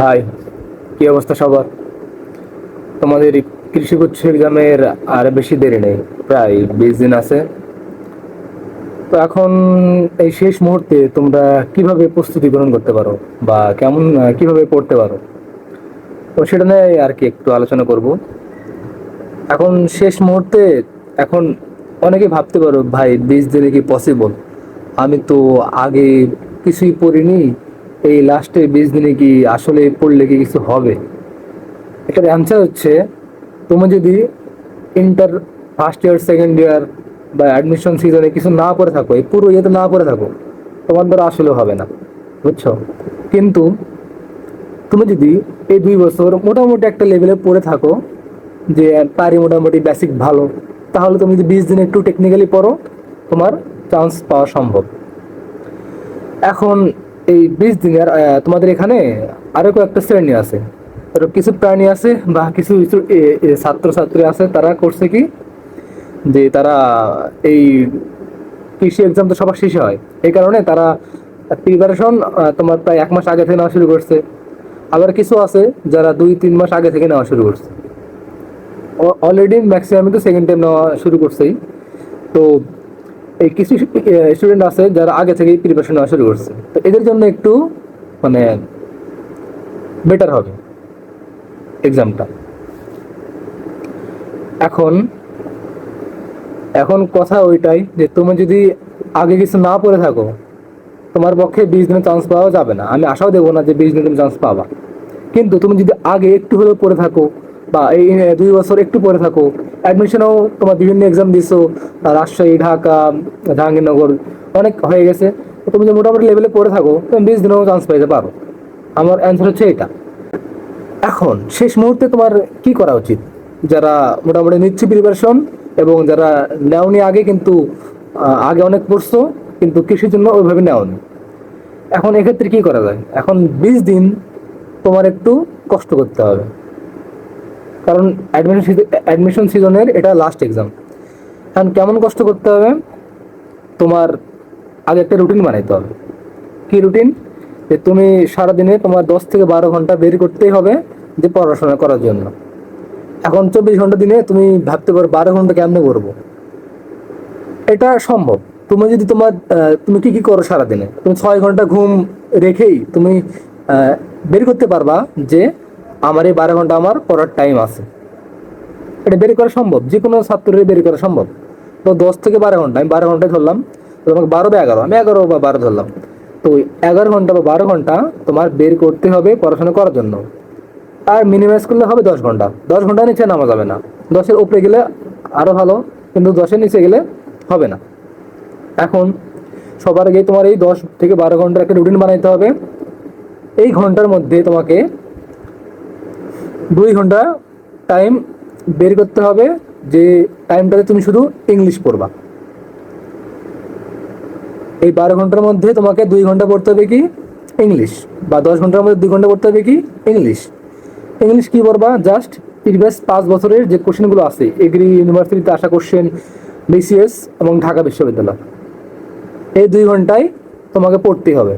High, কি অবস্থা সবার? তোমাদের কৃষি গুচ্ছ এক্সামের আর বেশি দেরি নেই, প্রায় বিশ দিন আছে। তো এখন এই শেষ মুহূর্তে তোমরা কীভাবে প্রস্তুতি গ্রহণ করতে পারো বা কেমন, কীভাবে পড়তে পারো? তো সেটা নিয়ে আর কি একটু আলোচনা করব। এখন শেষ মুহূর্তে এখন অনেকে ভাবতে পারো, ভাই, বিশ দিনে কি পসিবল আমি তো আগে কিছুই পড়িনি। এই লাস্টে বিশ দিনে কি আসলে পড়লে কি কিছু হবে? এটার অ্যান্সার হচ্ছে, তুমি যদি inter first year second year বা অ্যাডমিশন সিজনে কিছু না করে থাকো, এই পুরো ইয়েতে না করে থাকো, তোমার দ্বারা আসলে হবে না, বুঝছ? কিন্তু তুমি যদি এই দুই বছর মোটামুটি একটা লেভেলে পড়ে থাকো, যে পারি মোটামুটি বেসিক ভালো, তাহলে তুমি যদি বিশ দিন একটু টেকনিক্যালি পড়ো, তোমার চান্স পাওয়া সম্ভব। এখন এই বিশ আহ, তোমাদের এখানে আরও কয়েকটা শ্রেণি আছে। আরও কিছু প্রাণী আছে বা কিছু কিছু ছাত্রছাত্রী আছে তারা করছে কি? যে তারা এই কৃষি এক্সাম তো সবার শেষে হয়। এই কারণে তারা প্রিপারেশন তোমার প্রায় এক মাস আগে থেকে নেওয়া শুরু করছে। আবার কিছু আছে যারা দুই তিন মাস আগে থেকে নেওয়া শুরু করছে। অলরেডি ম্যাক্সিমাম তো সেকেন্ড টাইম নেওয়া শুরু করছেই। তো এই কিছু স্টুডেন্ট আছে যারা আগে থেকেই প্রিপারেশন নেওয়া শুরু করছে। তো এদের জন্য একটু মানে বেটার হবে এক্সামটা এখন এখন কথা ওইটাই যে তুমি যদি আগে কিছু না পড়ে থাকো, তোমার পক্ষে বিশ দিনের চান্স পাওয়া যাবে না। আমি আশাও দেবো না যে বিশ দিনের তুমি চান্স পাবা। কিন্তু তুমি যদি আগে একটু হলেও পড়ে থাকো বা এই দুই বছর একটু পড়ে থাকো অ্যাডমিশনও তোমার বিভিন্ন এক্সাম দিছো, রাজশাহী, ঢাকা, জাহাঙ্গীরনগর, অনেক হয়ে গেছে। তুমি যদি মোটামুটি লেভেলে পড়ে থাকো, তুমি বিশ দিনেও চান্স পাইতে পারো। আমার অ্যান্সার হচ্ছে এটা এখন শেষ মুহূর্তে তোমার কি করা উচিত? যারা মোটামুটি নিচ্ছে প্রিপারেশন এবং যারা নেওনি আগে কিন্তু আগে অনেক পড়ছো, কিন্তু কৃষির জন্য ওইভাবে নেওনি। এখন এক্ষেত্রে কি করা যায়? এখন বিশ দিন তোমার একটু কষ্ট করতে হবে। কারণ অ্যাডমিশন অ্যাডমিশন সিজনের এটা লাস্ট এক্সাম এখন কেমন কষ্ট করতে হবে? তোমার আগে একটা রুটিন বানাইতে হবে। কী রুটিন যে তুমি সারাদিনে তোমার দশ থেকে বারো ঘণ্টা বের করতেই হবে যে পড়াশোনা করার জন্য। এখন চব্বিশ ঘণ্টা দিনে তুমি ভাবতে পারো বারো ঘণ্টা কেমনে করব? এটা সম্ভব। তুমি যদি তোমার তুমি কি কি করো সারাদিনে? তুমি ছয় ঘণ্টা ঘুম রেখেই তুমি বের করতে পারবা যে আমার এই বারো ঘণ্টা আমার পড়ার টাইম আছে। এটা বের করা সম্ভব? যে কোনো ছাত্রের বের করা সম্ভব। তো দশ থেকে বারো ঘণ্টা, আমি বারো ঘন্টায় ধরলাম, তো তোমাকে বারো বা এগারো, আমি এগারো বা বারো ধরলাম। তো ওই এগারো ঘণ্টা বা বারো ঘণ্টা তোমার বের করতে হবে পড়াশোনা করার জন্য। আর মিনিমাইজ করলে হবে দশ ঘণ্টা। দশ ঘণ্টা নিচে নামা যাবে না। দশের উপরে গেলে আরও ভালো, কিন্তু দশের নিচে গেলে হবে না। এখন সবার আগে তোমার এই দশ থেকে বারো ঘণ্টার একটা রুটিন বানাইতে হবে। এই ঘণ্টার মধ্যে তোমাকে দুই ঘণ্টা টাইম বের করতে হবে যে টাইমটাতে তুমি শুধু ইংলিশ পড়বা। এই বারো ঘণ্টার মধ্যে তোমাকে দুই ঘণ্টা পড়তে হবে কি? ইংলিশ বা দশ ঘণ্টার মধ্যে দুই ঘণ্টা পড়তে হবে কি? ইংলিশ ইংলিশ কি পড়বা? জাস্ট প্রিভিয়াস পাঁচ বছরের যে কোশ্চেনগুলো আছে এগ্রি ইউনিভার্সিটিতে আসা কোশ্চেন বিসিএস এবং ঢাকা বিশ্ববিদ্যালয়। এই দুই ঘন্টায় তোমাকে পড়তেই হবে।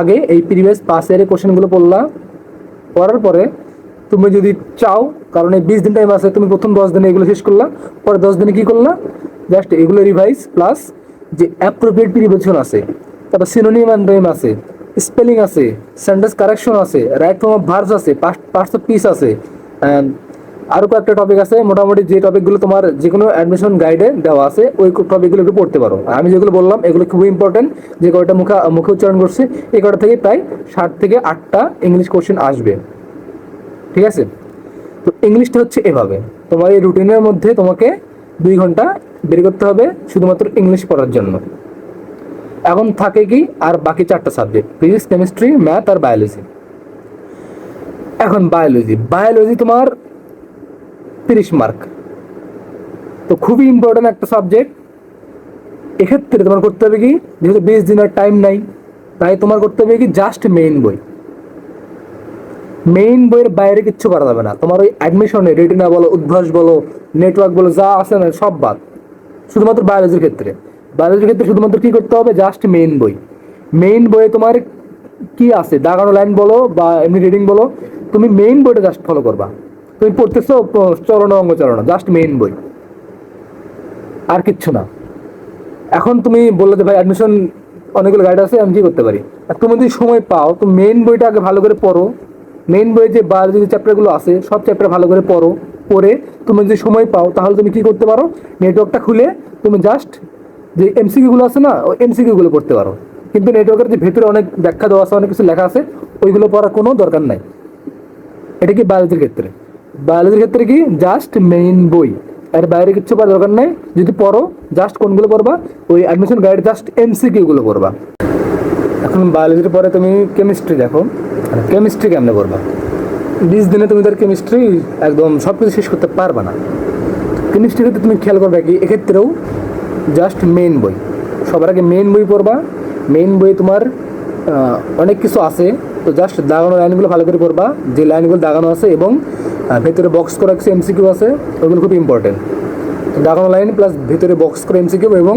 আগে এই প্রিভিয়াস পাঁচ ইয়ারের কোশ্চেনগুলো পড়লা, পড়ার পরে তুমি যদি চাও, কারণ এই বিশ দিন টাইম আছে, তুমি প্রথম দশ দিনে এগুলো শেষ করলা, পরে দশ দিনে কি করলা? জাস্ট এগুলো রিভাইজ প্লাস যে অ্যাপ্রোপ্রিয়েট প্রিভিশন আছে, তারপর সিনোনিম অ্যান্ড আছে স্পেলিং আছে সেন্টেন্স কারেকশন আছে রাইট ফর্ম অফ ভার্স আছে পার্টস অফ পিস আছে, and আরও কয়েকটা টপিক আছে, মোটামুটি যে টপিকগুলো তোমার যে কোনো অ্যাডমিশন গাইডে দেওয়া আছে, ওই টপিকগুলো একটু পড়তে পারো। আমি যেগুলো বললাম, এগুলো খুবই ইম্পর্টেন্ট যে কয়টা মুখে মুখে উচ্চারণ করছে, এই কয়টা থেকে প্রায় ষাট থেকে আটটা ইংলিশ কোশ্চেন আসবে। ঠিক আছে? তো ইংলিশটা হচ্ছে এভাবে। তোমার এই রুটিনের মধ্যে তোমাকে দুই ঘণ্টা বের করতে হবে শুধুমাত্র ইংলিশ পড়ার জন্য। এখন থাকে কি? আর বাকি চারটা সাবজেক্ট ফিজিক্স কেমিস্ট্রি ম্যাথ আর বায়োলজি এখন বায়োলজি বায়োলজি তোমার তিরিশ মার্ক তো খুবই ইম্পর্টেন্ট একটা সাবজেক্ট এক্ষেত্রে তোমার করতে হবে কি? যেহেতু বিশ দিনের টাইম নাই, তাই তোমার করতে হবে কি? জাস্ট মেইন বই। মেইন বইয়ের বাইরে কিচ্ছু করা যাবে না। তোমার ওই অ্যাডমিশনে রেটিনা বলো, উদ্ভাস বলো নেটওয়ার্ক বলো, যা আছে না, সব বাদ। শুধুমাত্র বায়োলজির ক্ষেত্রে। বায়োলজির ক্ষেত্রে শুধুমাত্র কী করতে হবে? জাস্ট মেইন বই। মেইন বইয়ে তোমার কি আছে? দাগানো লাইন বলো বা এমনি রিডিং বলো, তুমি মেইন বইটা জাস্ট ফলো করবা। তুমি পড়তেছো চলনা অঙ্গ চলনা জাস্ট মেইন বই। আর কিচ্ছু না। এখন তুমি বললে যে, ভাই অ্যাডমিশন অনেকগুলো গাইড আছে, আমি কি করতে পারি? আর তুমি যদি সময় পাও, তো মেইন বইটা আগে ভালো করে পড়ো। মেইন বইয়ে যে বায়োলজি যে চ্যাপ্টারগুলো আছে, সব চ্যাপ্টার ভালো করে পড়ো, পড়ে তুমি যদি সময় পাও, তাহলে তুমি কী করতে পারো? নেটওয়ার্কটা খুলে তুমি জাস্ট যে এমসিকিউ গুলো আছে না, ওই এমসিকিউ গুলো পড়তে পারো। কিন্তু নেটওয়ার্কের যে ভেতরে অনেক ব্যাখ্যা দেওয়া আছে, অনেক কিছু লেখা আছে, ওইগুলো পড়ার কোনো দরকার নাই। এটা কি বায়োলজির ক্ষেত্রে? বায়োলজির ক্ষেত্রে কি? জাস্ট মেইন বই। আর বাইরে কিচ্ছু পড়ার দরকার নাই। যদি পড়ো জাস্ট কোনগুলো পড়বা? ওই অ্যাডমিশন গাইড জাস্ট এমসিকিউ গুলো পড়বা। এখন বায়োলজির পরে তুমি কেমিস্ট্রি দেখো। কেমিস্ট্রি কেমনে করবা? বিশ দিনে তুমি তার কেমিস্ট্রি একদম সব কিছু শেষ করতে পারবা না। কেমিস্ট্রি ক্ষেত্রে তুমি খেয়াল করবে কি, এক্ষেত্রেও জাস্ট মেইন বই। সবার আগে মেইন বই পড়বা। মেইন বই তোমার অনেক কিছু আছে। তো জাস্ট দাগানো লাইনগুলো ভালো করে পড়বা। যে লাইনগুলো দাগানো আছে এবং ভেতরে বক্স করা কিছু এমসিকিউ আছে, ওগুলো খুব ইম্পর্টেন্ট তো দাগানো লাইন প্লাস ভেতরে বক্স করা এমসিকিউ এবং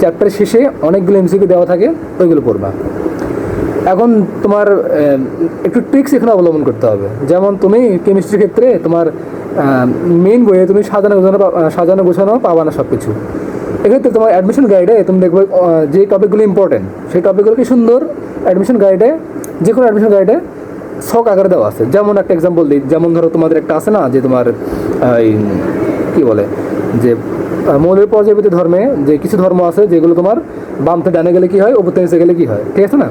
চ্যাপ্টার শেষে অনেকগুলো এমসিকিউ দেওয়া থাকে, ওইগুলো পড়বা। এখন তোমার একটু ট্রিক্স এখানে অবলম্বন করতে হবে। যেমন তুমি কেমিস্ট্রির ক্ষেত্রে তোমার মেইন বইয়ে তুমি সাজানো গোছানো সাজানো গোছানো পাবা না সব কিছু এক্ষেত্রে তোমার অ্যাডমিশন গাইডে তুমি দেখবে যে টপিকগুলো ইম্পর্টেন্ট সেই টপিকগুলোকে সুন্দর অ্যাডমিশন গাইডে যে কোনো অ্যাডমিশন গাইডে শখ আকারে দেওয়া আছে। যেমন একটা এক্সাম্পল দিই যেমন ধরো তোমাদের একটা আছে না যে তোমার এই, কী বলে যে মৌলের পর্যায়বৃত্তি ধর্মে যে কিছু ধর্ম আছে যেগুলো তোমার বাম থেকে ডানে গেলে কী হয় উপর থেকে গেলে কি হয় ঠিক আছে না?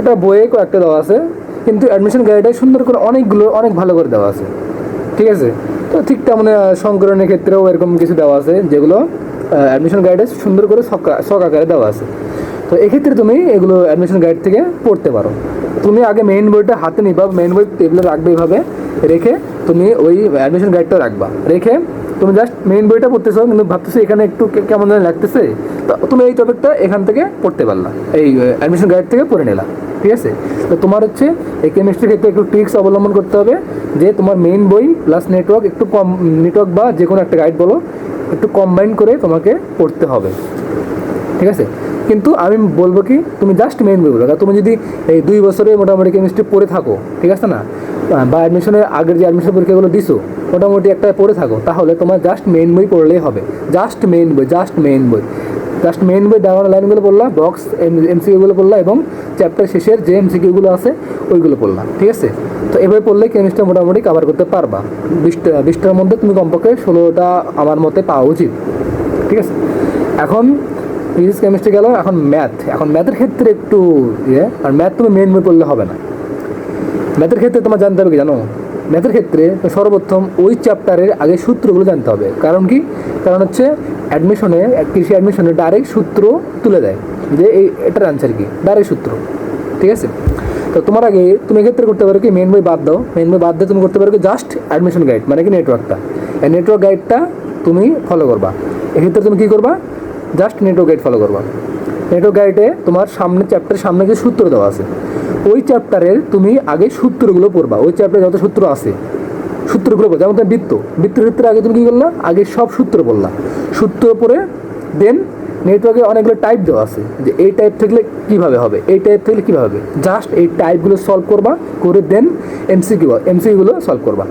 এটা বইয়ে কয়েকটা দেওয়া আছে, কিন্তু অ্যাডমিশন গাইডে সুন্দর করে অনেকগুলো, অনেক ভালো করে দেওয়া আছে। ঠিক আছে? তো ঠিক তেমন সংকলনের ক্ষেত্রেও এরকম কিছু দেওয়া আছে, যেগুলো অ্যাডমিশন গাইডে সুন্দর করে শখ আকারে দেওয়া আছে। তো এক্ষেত্রে তুমি এগুলো অ্যাডমিশন গাইড থেকে পড়তে পারো। তুমি আগে মেইন বইটা হাতে নিবা মেইন বই টেবিলে রাখবে এইভাবে, রেখে তুমি ওই অ্যাডমিশন গাইডটা রাখবা। রেখে তুমি জাস্ট মেইন বইটা পড়তেছো, কিন্তু ভাবতেছো এখানে একটু কেমন যেন লাগতেছে। তো তুমি এই টপিকটা এখান থেকে পড়তে পারলা। এই অ্যাডমিশন গাইড থেকে পড়ে নিলা, ঠিক আছে? তো তোমার হচ্ছে এই কেমিস্ট্রির ক্ষেত্রে একটু ট্রিক্স অবলম্বন করতে হবে, যে তোমার মেইন বই প্লাস নেটওয়ার্ক একটু কম নেটওয়ার্ক বা যে কোনো একটা গাইড বলো, একটু কম্বাইন করে তোমাকে পড়তে হবে, ঠিক আছে? কিন্তু আমি বলব কি, তুমি জাস্ট মেইন বই বলো তুমি যদি এই দুই বছরে মোটামুটি কেমিস্ট্রি পড়ে থাকো, ঠিক আছে না? বা অ্যাডমিশনের আগের যে অ্যাডমিশন পরীক্ষাগুলো দিছো, মোটামুটি একটা পড়ে থাকো। তাহলে তোমার জাস্ট মেইন বই পড়লেই হবে। জাস্ট মেইন বই জাস্ট মেইন বই। জাস্ট মেইন বই দেওয়ার লাইনগুলো পড়লা বক্স এমসিকিউগুলো পড়লা এবং চ্যাপ্টার শেষের যে এমসিকিউগুলো আছে, ওইগুলো পড়লা, ঠিক আছে? তো এভাবে পড়লে কেমিস্ট্রি মোটামুটি কভার করতে পারবা। বিশটা, বিশটার মধ্যে তুমি কমপক্ষে ষোলোটা আমার মতে পাওয়া উচিত, ঠিক আছে? এখন ফিজিক্স কেমিস্ট্রি গেল, এখন ম্যাথ এখন ম্যাথের ক্ষেত্রে একটু ইয়ে আর ম্যাথ তুমি মেন বই পড়লে হবে না। ম্যাথের ক্ষেত্রে তোমার জানতে হবে কি জানো? ম্যাথের ক্ষেত্রে সর্বপ্রথম ওই চ্যাপ্টারের আগে সূত্রগুলো জানতে হবে। কারণ কি? কারণ হচ্ছে অ্যাডমিশনে কৃষি অ্যাডমিশনে ডাইরেক্ট সূত্র তুলে দেয় যে এই, এটার আনসার কি? ডাইরেক্ট সূত্র। ঠিক আছে? তো তোমার আগে তুমি এক্ষেত্রে করতে পারো কি? মেন বই বাদ দাও। মেন বই বাদ দিয়ে তুমি করতে পারো কি? জাস্ট অ্যাডমিশন গাইড মানে কি নেটওয়ার্কটা এই নেটওয়ার্ক গাইডটা তুমি ফলো করবা। এক্ষেত্রে তুমি কী করবা? জাস্ট নেটওয়ার্ক গাইড ফলো করবা। নেটওয়ার্ক গাইডে তোমার সামনে চ্যাপ্টারের সামনে যে সূত্র দেওয়া আছে ওই চ্যাপ্টারের তুমি আগে সূত্রগুলো পড়বা। ওই চ্যাপ্টারে যত সূত্র আছে, সূত্রগুলো পড়বা। যেমন বৃত্ত। বৃত্তের ক্ষেত্রে আগে তুমি কী করলা? আগে সব সূত্র বললা সূত্র পরে দেন নেটওয়ার্কে অনেকগুলো টাইপ দেওয়া আছে যে এই টাইপ থাকলে কীভাবে হবে? এই টাইপ থাকলে কীভাবে হবে? জাস্ট এই টাইপগুলো সলভ করবা, করে দেন এমসিকিউ এমসিকিউগুলো সলভ করবা।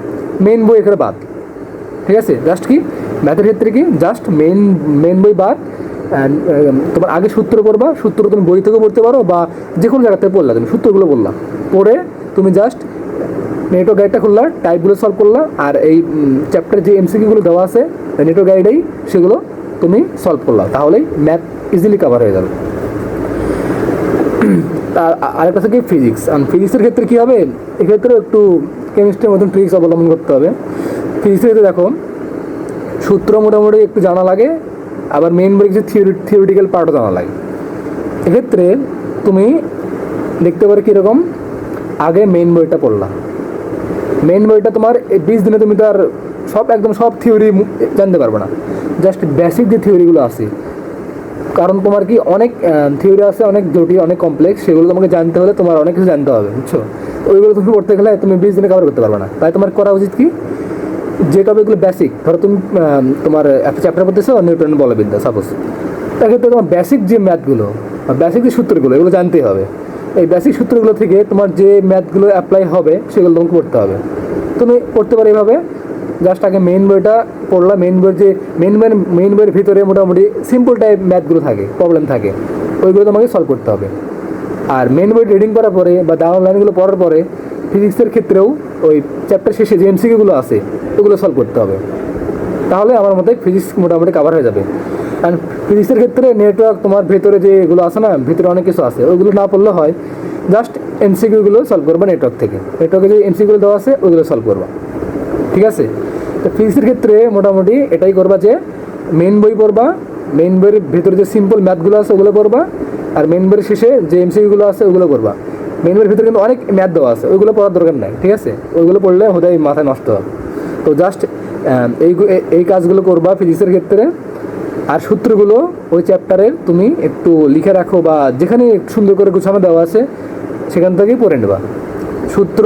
মেইন বই এখানে বাদ। ঠিক আছে? জাস্ট কি? ম্যাথের ক্ষেত্রে কি? জাস্ট মেইন মেইন বই বাদ। তোমার আগে সূত্র পড়বা, সূত্র তুমি বই থেকে পড়তে পারো বা যে কোনো জায়গা থেকে পড়লা, তুমি সূত্রগুলো বললা। পড়ে তুমি জাস্ট নেটো গাইডটা খুললা টাইপগুলো সলভ করলা, আর এই চ্যাপ্টার যে এমসিকিউগুলো দেওয়া আছে নেটো গাইডেই সেগুলো তুমি সলভ করলা। তাহলেই ম্যাথ ইজিলি কভার হয়ে যাবে। আর আরেকটা থাকে ফিজিক্স আর ফিজিক্সের ক্ষেত্রে কী হবে? এক্ষেত্রে একটু কেমিস্ট্রির মতন ট্রিক্স অবলম্বন করতে হবে। ফিজিক্সের ক্ষেত্রে দেখো, সূত্র মোটামুটি একটু জানা লাগে আবার মেইন বই কিছু থিওরি থিওরিটিক্যাল পার্টও জানা লাগে। এক্ষেত্রে তুমি দেখতে পারো কীরকম? আগে মেইন বইটা পড়লাম মেইন বইটা তোমার এই বিশ দিনে তুমি তো আর সব একদম সব থিওরি জানতে পারবে না। জাস্ট বেসিক যে থিওরিগুলো আছে। কারণ তোমার কি অনেক থিওরি আছে, অনেক জটিল, অনেক কমপ্লেক্স সেগুলো তোমাকে জানতে হলে তোমার অনেক কিছু জানতে হবে, বুঝছ? ওইগুলো তুমি পড়তে গেলে তুমি বিশ দিনে কভার করতে পারবে না। তাই তোমার করা উচিত কি? যে টপিকগুলো বেসিক ধরো তুমি তোমার একটা চ্যাপ্টার পড়তেছো নিউটন বলবিদ্যা সাপোজ সেক্ষেত্রে তোমার বেসিক যে ম্যাথগুলো বেসিক যে সূত্রগুলো, এগুলো জানতেই হবে। এই বেসিক সূত্রগুলো থেকে তোমার যে ম্যাথগুলো অ্যাপ্লাই হবে, সেগুলো তোমাকে পড়তে হবে। তুমি পড়তে পারো এইভাবে জাস্ট আগে মেইন বইটা পড়লা মেইন বইয়ের যে মেইন বইয়ের মেইন বইয়ের ভিতরে মোটামুটি সিম্পল টাইপ ম্যাথগুলো থাকে প্রবলেম থাকে, ওইগুলো তোমাকে সলভ করতে হবে। আর মেন বই রিডিং করার পরে, বা ডাউন লাইনগুলো পড়ার পরে ফিজিক্সের ক্ষেত্রেও ওই চ্যাপ্টার শেষে যে এমসিকিউগুলো আছে, ওগুলো সলভ করতে হবে। তাহলে আমার মতে ফিজিক্স মোটামুটি কাভার হয়ে যাবে। কারণ ফিজিক্সের ক্ষেত্রে নেটওয়ার্ক তোমার ভেতরে যে এগুলো আছে না, ভেতরে অনেক কিছু আছে ওইগুলো না পড়লে হয় জাস্ট এমসিকিউগুলো সলভ করবা নেটওয়ার্ক থেকে। নেটওয়ার্কে যে এমসিকিউগুলো দেওয়া আছে ওইগুলো সলভ করবা। ঠিক আছে? তো ফিজিক্সের ক্ষেত্রে মোটামুটি এটাই করবা যে মেন বই পড়বা মেন বইয়ের ভেতরে যে সিম্পল ম্যাথগুলো আছে, ওগুলো করবা আর মেন বইয়ের শেষে যে এমসিকিউগুলো আছে, ওগুলো করবা মেন বইয়ের ভিতরে কিন্তু অনেক ম্যাথ দেওয়া আছে, ওইগুলো পড়ার দরকার নাই, ঠিক আছে? ওইগুলো পড়লে হোদাই মাথায় নষ্ট। হবে তো জাস্ট এই এই কাজগুলো করবা ফিজিক্সের ক্ষেত্রে, আর সূত্রগুলো ওই চ্যাপ্টারের তুমি একটু লিখে রাখো বা যেখানে সুন্দর করে গুছানো দেওয়া আছে, সেখান থেকেই পড়ে নেবা। সূত্র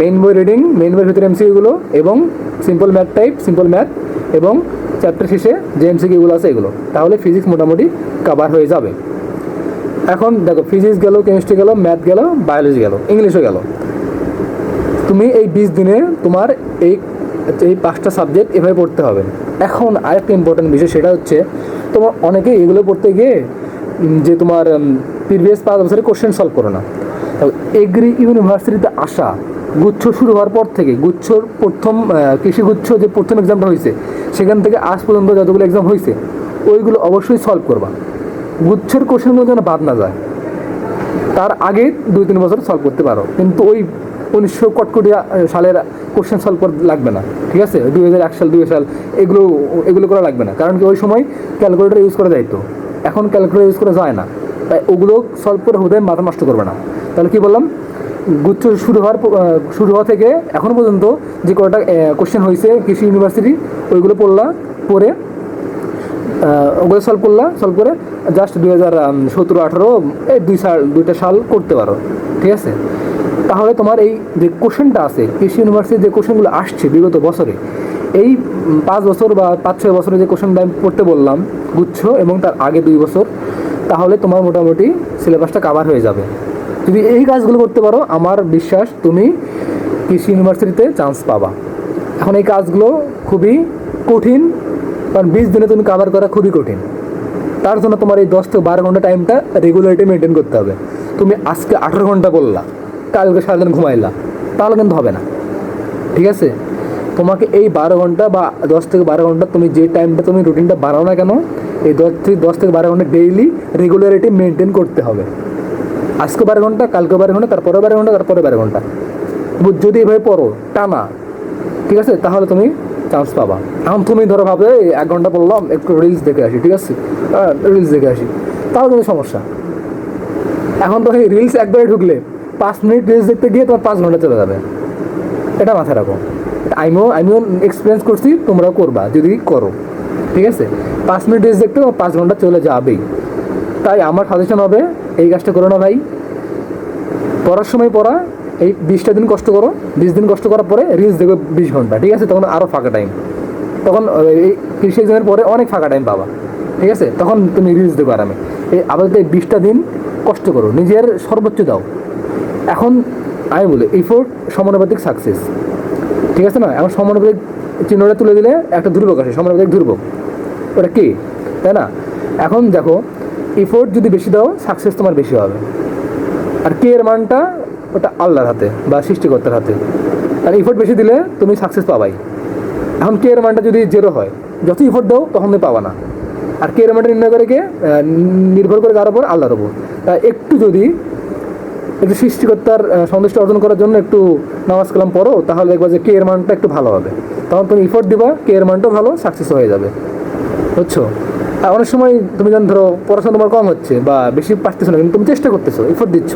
মেইন বই রিডিং মেইন বইয়ের ভিতরে এমসিকিউগুলো এবং simple math type simple math এবং চ্যাপ্টার শেষে যে এমসিকিউগুলো আছে এগুলো। তাহলে ফিজিক্স মোটামুটি কাভার হয়ে যাবে। এখন দেখো ফিজিক্স গেল কেমিস্ট্রি গেল ম্যাথ গেল বায়োলজি গেল ইংলিশও গেল। তুমি এই বিশ দিনে তোমার এই এই পাঁচটা সাবজেক্ট এভাবে পড়তে হবে। এখন আরেকটা ইম্পর্টেন্ট বিষয়, সেটা হচ্ছে তোমার অনেকে এগুলো পড়তে গিয়ে যে তোমার প্রিভিয়াস পাঁচ বছরের কোশ্চেন সলভ করো না। এগ্রি ইউনিভার্সিটিতে আসা, গুচ্ছ শুরু হওয়ার পর থেকে, গুচ্ছর প্রথম কৃষি গুচ্ছ যে প্রথম এক্সামটা হয়েছে, সেখান থেকে আজ পর্যন্ত যতগুলো এক্সাম হয়েছে, ওইগুলো অবশ্যই সলভ করবা। গুচ্ছের কোশ্চেনগুলো যেন বাদ না যায়। তার আগে দুই তিন বছর সলভ করতে পারো। কিন্তু ওই উনিশশো কটকটি সালের কোশ্চেন সলভ করতে লাগবে না। ঠিক আছে? দুই হাজার এক সাল, দুই সাল, এগুলো এগুলো করা লাগবে না। কারণ কি ওই সময় ক্যালকুলেটার ইউজ করা যাইতো। এখন ক্যালকুলেটার ইউজ করা যায় না। তাই ওগুলো সলভ করে হুদয় মাথা নষ্ট করবে না। তাহলে কি বললাম? গুচ্ছ শুরু হওয়ার শুরু হওয়া থেকে এখনও পর্যন্ত যে কটা কোশ্চেন হয়েছে কৃষি ইউনিভার্সিটি ওইগুলো পড়লা, পড়ে ওগুলো সলভ করলা সলভ করে জাস্ট দুই হাজার সতেরো আঠারো, এই দুই সাল, দুইটা সাল করতে পারো, ঠিক আছে? তাহলে তোমার এই যে কোশ্চেনটা আছে, কৃষি ইউনিভার্সিটির যে কোশ্চেনগুলো আসছে বিগত বছরে, এই পাঁচ বছর বা পাঁচ ছয় বছরে যে কোশ্চেনটা আমি পড়তে বললাম গুচ্ছ এবং তার আগে দুই বছর, তাহলে তোমার মোটামুটি সিলেবাসটা কাভার হয়ে যাবে। যদি এই কাজগুলো করতে পারো, আমার বিশ্বাস তুমি কৃষি ইউনিভার্সিটিতে চান্স পাবা। এখন এই কাজগুলো খুবই কঠিন কারণ বিশ দিনে তুমি কাভার করা খুবই কঠিন। তার জন্য তোমার এই দশ থেকে বারো ঘণ্টা টাইমটা রেগুলারিটি মেনটেন করতে হবে। তুমি আজকে আঠারো ঘণ্টা বললা কালকে সারাদিন ঘুমাইলা, তাহলে কিন্তু হবে না। ঠিক আছে? তোমাকে এই বারো ঘণ্টা বা দশ থেকে বারো ঘণ্টা তুমি যে টাইমটা তুমি রুটিনটা বানাও না কেন, এই দশ থেকে দশ থেকে বারো ঘণ্টা ডেইলি রেগুলারিটি মেনটেন করতে হবে। আজকে বারো ঘণ্টা, কালকে বারো ঘণ্টা, তারপরে বারো ঘণ্টা, তারপরে বারো ঘণ্টা। যদি এভাবে পড়ো, টানা, ঠিক আছে? তাহলে তুমি চান্স পাবা। এখন তুমি ধরো ভাবে এক ঘণ্টা বললাম, একটু রিলস দেখে আসি, ঠিক আছে? রিলস দেখে আসি। তাও কিন্তু সমস্যা। এখন তো রিলস একবারে ঢুকলে, পাঁচ মিনিট রিলস দেখতে গিয়ে তোমার পাঁচ ঘণ্টা চলে যাবে। এটা মাথায় রাখো। আমিও আমিও এক্সপিরিয়েন্স করছি, তোমরাও করবা, যদি করো। ঠিক আছে? পাঁচ মিনিট রিলস দেখতে পাঁচ ঘণ্টা চলে যাবেই। তাই আমার সাজেশন হবে, এই কাজটা করো না ভাই। পড়ার সময় পড়া এই বিশটা দিন কষ্ট করো, বিশ দিন কষ্ট করার পরে রিলস দেখবে বিশ ঘণ্টা, ঠিক আছে? তখন আরও ফাঁকা টাইম তখন এই কৃষি এক্সামের পরে অনেক ফাঁকা টাইম পাবা, ঠিক আছে? তখন তুমি রিলস দেখো আরামে। এই আপাতত এই বিশটা দিন কষ্ট করো, নিজের সর্বোচ্চ দাও। এখন আমি বলি ইফোর্ট সমানুপাতিক সাকসেস ঠিক আছে না? এখন সমানুপাতিক চিহ্নটা তুলে দিলে একটা ধ্রুবক আসে, সমানুপাতিক ধ্রুবক। ওটা কি? তাই না? এখন দেখো ইফোর্ট যদি বেশি দাও সাকসেস তোমার বেশি হবে। আর কে এর মানটা? ওটা আল্লাহর হাতে বা সৃষ্টিকর্তার হাতে। আর ইফোর্ট বেশি দিলে তুমি সাকসেস পাবাই। এখন কে এর মানটা যদি জেরো হয় যত ইফোর্ট দাও, তখন তুমি পাবা না। আর কে এর মানটা নির্ণয় করে কে? নির্ভর করে কার উপর? আল্লাহর উপর। তা একটু যদি একটু সৃষ্টিকর্তার সন্তুষ্টি অর্জন করার জন্য একটু নামাজ কালাম পড়ো, তাহলে দেখবা যে কে এর একটু ভালো হবে। তখন তুমি ইফোর্ট দিবা, কে এর ভালো সাকসেস হয়ে যাবে। বুঝছ? আর অনেক সময় তুমি যখন ধরো, পড়াশোনা তোমার কম হচ্ছে বা বেশি পারতেছো না, কিন্তু তুমি চেষ্টা করতেছো ইফোর্ট দিচ্ছ।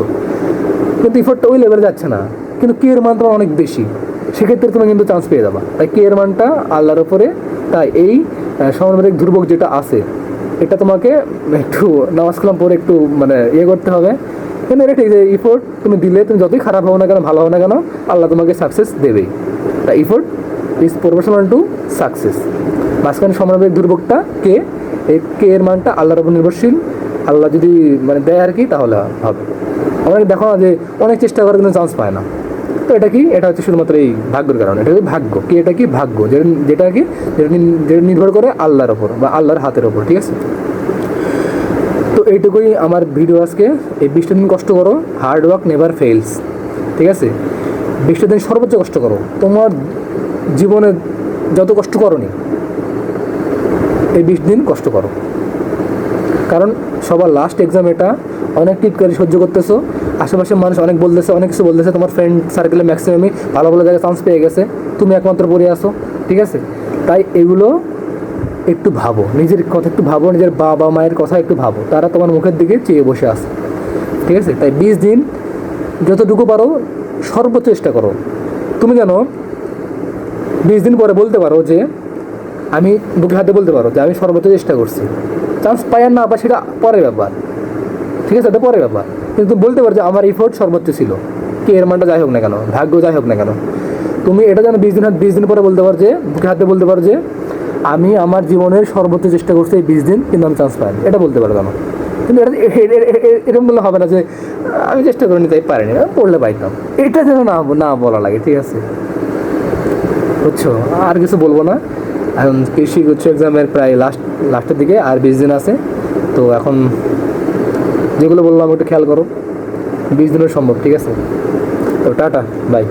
কিন্তু ইফোর্টটা ওই লেভেলে যাচ্ছে না। কিন্তু কে এর মান তোমার অনেক বেশি। সেক্ষেত্রে তুমি কিন্তু চান্স পেয়ে যাবা। তাই কে এর মানটা আল্লাহর ওপরে তাই এই সমানুপাতিক দুর্ভোগ যেটা আছে, এটা তোমাকে একটু নামাজ কালাম পরে একটু মানে ইয়ে করতে হবে। কিন্তু এটা ঠিক যে ইফোর্ট তুমি দিলে, তুমি যতই খারাপ হও না কেন, ভালো হও না কেন, আল্লাহ তোমাকে সাকসেস দেবেই। তাই effort is professional to success মাঝখানে সমানুপাতিক দুর্ভোগটা কে এই কে এর মানটা আল্লাহর উপর নির্ভরশীল। আল্লাহ যদি মানে দেয় আর কি, তাহলে হবে। অনেক দেখো না যে অনেক চেষ্টা করে কিন্তু চান্স পায় না। তো এটা কি? এটা হচ্ছে শুধুমাত্র এই ভাগ্যের কারণে। এটা ভাগ্য? কি এটা কি ভাগ্য? যেটা কি? যেটা নির্ভর করে আল্লাহর ওপর বা আল্লাহর হাতের ওপর ঠিক আছে? তো এইটুকুই আমার ভিডিও আজকে। এই বিশটা দিন কষ্ট করো। হার্ড ওয়ার্ক নেভার ফেলস ঠিক আছে? বিশটা দিন সর্বোচ্চ কষ্ট করো। তোমার জীবনে যত কষ্ট করনি, এই বিশ দিন কষ্ট করো। কারণ সবার লাস্ট এক্সাম এটা, অনেক টিটকারি সহ্য করতেছো, আশেপাশে মানুষ অনেক বলতেছে, অনেক কিছু বলতেছে, তোমার ফ্রেন্ড সার্কেলে ম্যাক্সিমামই ভালো ভালো জায়গায় চান্স পেয়ে গেছে, তুমি একমাত্র পড়ে আসো ঠিক আছে? তাই এগুলো একটু ভাবো, নিজের কথা একটু ভাবো, নিজের বাবা মায়ের কথা একটু ভাবো, তারা তোমার মুখের দিকে চেয়ে বসে আছে, ঠিক আছে? তাই বিশ দিন যতটুকু পারো, সর্বোচ্চ চেষ্টা করো। তুমি জানো, বিশ দিন পরে বলতে পারো যে, আমি বুকে হাতে বলতে পারো যে, আমি সর্বোচ্চ চেষ্টা করছি। চান্স পাই আর না পাই সেটা পরের ব্যাপার। ঠিক আছে, এটা পরের ব্যাপার। কিন্তু বলতে পারো যে আমার ইফোর্ট সর্বোচ্চ ছিল। কি এর মানটা যাই হোক না কেন, ভাগ্য যাই হোক না কেন। তুমি এটা যেন বিশ দিন বিশ দিন পরে বলতে পারো যে, বুকে হাতে বলতে পারো যে, আমি আমার জীবনের সর্বোচ্চ চেষ্টা করছি এই বিশ দিন, কিন্তু আমি চান্স পাইনি। এটা বলতে পারো কেন? কিন্তু এটা এরকম বললে হবে না যে, আমি চেষ্টা করিনি তাই পারিনি পড়লে পাইতাম। এটা যেন না না বলা লাগে, ঠিক আছে? বুঝছ? আর কিছু বলব না? এখন কৃষি উচ্চ এক্সামের প্রায় লাস্ট লাস্টের দিকে, আর বিশ দিন আছে। তো এখন যেগুলো বললাম, একটু খেয়াল করো। বিশ দিনের সম্ভব, ঠিক আছে? তো টাটা বাই